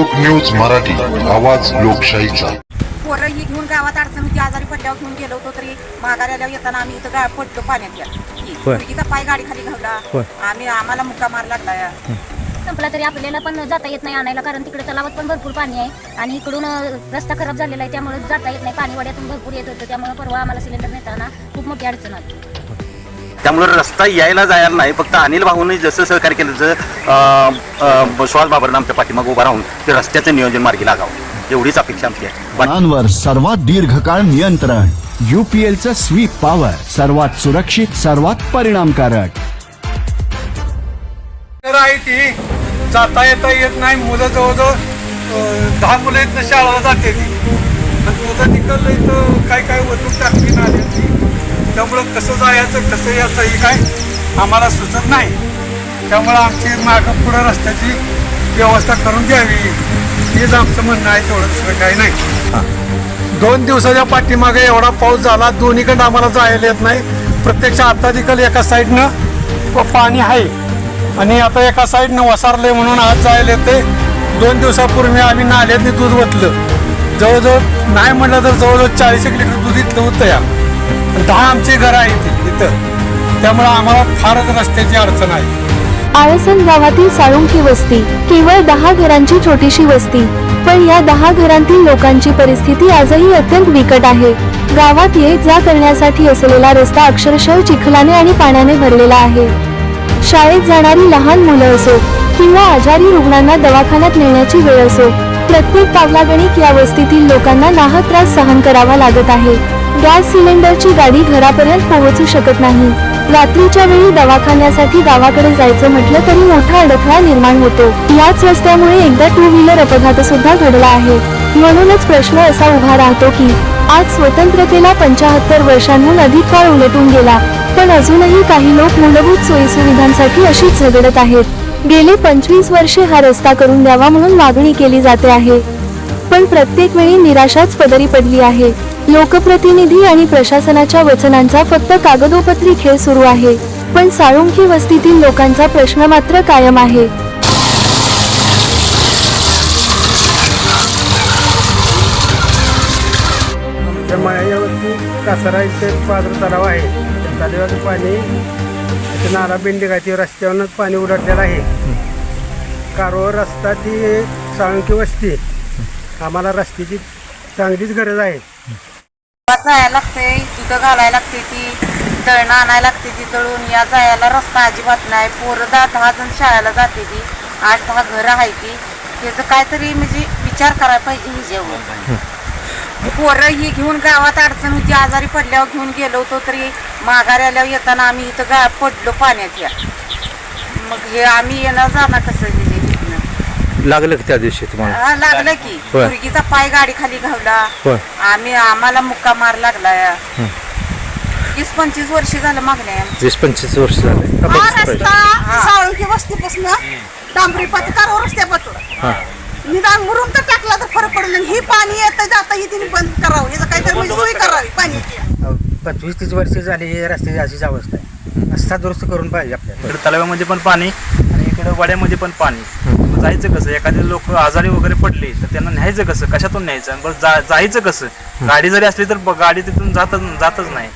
लोक न्यूज मराठी आवाज लोकशाहीचा. पोरं ही घेऊन गावात अडचण होती आजारी पडल्यावर घेऊन गेलो होतो तरी आल्यावर येताना आम्ही इथं गा पडलो पाण्यात. या होय. मुलगीचा पाय गाडी खाली घावला होय. आम्ही आम्हाला मुक्का मार लागला. या संपला तरी आपल्याला पण जाता येत नाही आणायला कारण तिकडे तलावात पण भरपूर पाणी आहे आणि इकडून अ, रस्ता खराब झालेला आहे त्यामुळे जाता येत नाही. पाणी वाड्यातून भरपूर येत होतं. त्यामुळे परवा आम्हाला सिलेंडर नेताना खूप मोठी अडचण आली. त्यामुळे रस्ता यायला जायला नाही. फक्त अनिल भाऊने जसं सहकार्य केलं जसं सुहास बाबरनं आमच्या पाठीमागे उभा राहून ते रस्त्याचं नियोजन मार्गी लागावं. एवढीच अपेक्षा आमची आहे. वाहनांवर सर्वात दीर्घकाळ नियंत्रण. युपीएलचं स्वीप पॉवर सर्वात सुरक्षित सर्वात परिणामकारक. तर आहे ती. जाता येता येत नाही. मुलं जवळजवळ अं, दहा मुलं इथनं शाळेला जाते ती. आणि निकल इथं काय काय वतूक टाकली ना आली ती त्यामुळं कसं जायचं कसं यायचं हे काय आम्हाला सुचत नाही. त्यामुळं आमची मागं पुढं रस्त्याची व्यवस्था करून द्यावी. हेच आमचं म्हणणं आहे तेवढं दुसरं काही नाही. दोन दिवसाच्या पाठीमागे एवढा पाऊस झाला दोन्हीकडं आम्हाला जायला येत नाही. प्रत्यक्ष आता तिकल एका साईडनं पाणी आहे. आणि आता एका साईडनं वसारले म्हणून आज जायला येते दोन दिवसापूर्वी आम्ही नाल्यातनी दूध ओतलं. जवळजवळ नाही म्हटलं तर जवळजवळ चाळीस एक लिटर दूध इथलं होतं या. दहा आमची घरं आहेत इथं त्यामुळे आम्हाला फारच रस्त्याची अडचण आहे. आळसन गावातील साळुंकी वस्ती केवळ दहा घरांची छोटीशी वस्ती पण या दहा घरांतील लोकांची परिस्थिती आजही अत्यंत बिकट आहे. गावात ये जा करण्यासाठी असलेला रस्ता अक्षरशः चिखलाने आणि पाण्याने भरलेला आहे. शाळेत जाणारी लहान मुलं असो किंवा आजारी रुग्णांना दवाखान्यात नेण्याची वेळ असो प्रत्येक पावलागणिक या वस्तीतील लोकांना नाहक त्रास सहन करावा लागत आहे. गॅस सिलेंडरची गाडी घरापर्यंत पोहोचू शकत नाही. रात्रीच्या वेळी दवाखान्यासाठी गावाकडे जायचं म्हटलं तरी मोठा अडथळा निर्माण होतो. याच रस्त्यामुळे एकदा टू व्हीलर अपघात सुद्धा घडला आहे. म्हणूनच प्रश्न असा उभा राहतो की आज स्वतंत्रतेला पंचाहत्तर वर्षांहून अधिक काळ उलटून गेला पण अजूनही काही लोक मूलभूत सोयीसुविधांसाठी अशीच झगडत आहेत. गेली पंचवीस वर्षे हा रस्ता करून द्यावा म्हणून मागणी केली जाते आहे. पण प्रत्येक वेळी निराशाच पदरी पडली आहे. लोकप्रतिनिधी आणि प्रशासनाच्या वचनांचा फक्त कागदोपत्री खेळ सुरू आहे पण साळुंखी वस्तीतील लोकांचा प्रश्न मात्र कायम आहे. त्या मायावरती कासारा इथे पात्र तलाव आहे. त्या तलावाचं पाणी इथे नाला बिल्डिंग आहे ते रस्त्यावरच पाणी उलटलेलं आहे. कारवार रस्ता ती साळुंकी वस्ती. आम्हाला रस्त्याची चांगलीच गरज आहे. गावात जायला लागते दुधं घालायला लागते ती दळणं आणायला लागते ती दळून या जायला रस्ता अजिबात नाही. पोरं दहा दहा जण शाळेला जाते ती आठ दहा घरं आहे ती. त्याचं काहीतरी म्हणजे विचार करायला पाहिजे हिच्यावर पोरं ही घेऊन गावात अडचण होती आजारी पडल्यावर घेऊन गेलो होतो तरी माघारी आल्यावर येताना आम्ही इथं गा पडलो पाण्यात या. मग हे आम्ही येणं जाणं कसं लागलं का त्या दिवशी तुम्हाला? हा, लागलं की. होय. मुलगीचा पाय गाडी खाली घावला. होय. आम्ही आम्हाला मुक्का मार लागला. या वीस पंचवीस वर्ष झालं मागण्या. आहे आमची. वीस पंचवीस वर्ष झाले. का हा बघितलं पाहिजे? रस्ता साळुंकी वस्तीपासून डांबरी पथकार रस्त्यापासून हा. निदान मुरुम तर टाकला तर फरक पडलं नाही. ही पाणी येतं जाता ही तिने बंद करावं. याचं काहीतरी म्हणजे सोय करावी पाण्याची पंचवीस तीस वर्ष झाली हे रस्त्याची अशीच अवस्था आहे. रस्ता दुरुस्त करून पाहिजे आपल्याला. इकडे तलावामध्ये पण पाणी आणि इकडे वाड्यामध्ये पण पाणी. जायचं कसं? एखादे लोक आजारी वगैरे पडले तर त्यांना न्यायचं कसं? कशातून न्यायचं? बरं जा जायचं कसं? गाडी जरी असली तर गाडी तिथून जातच जातच नाही.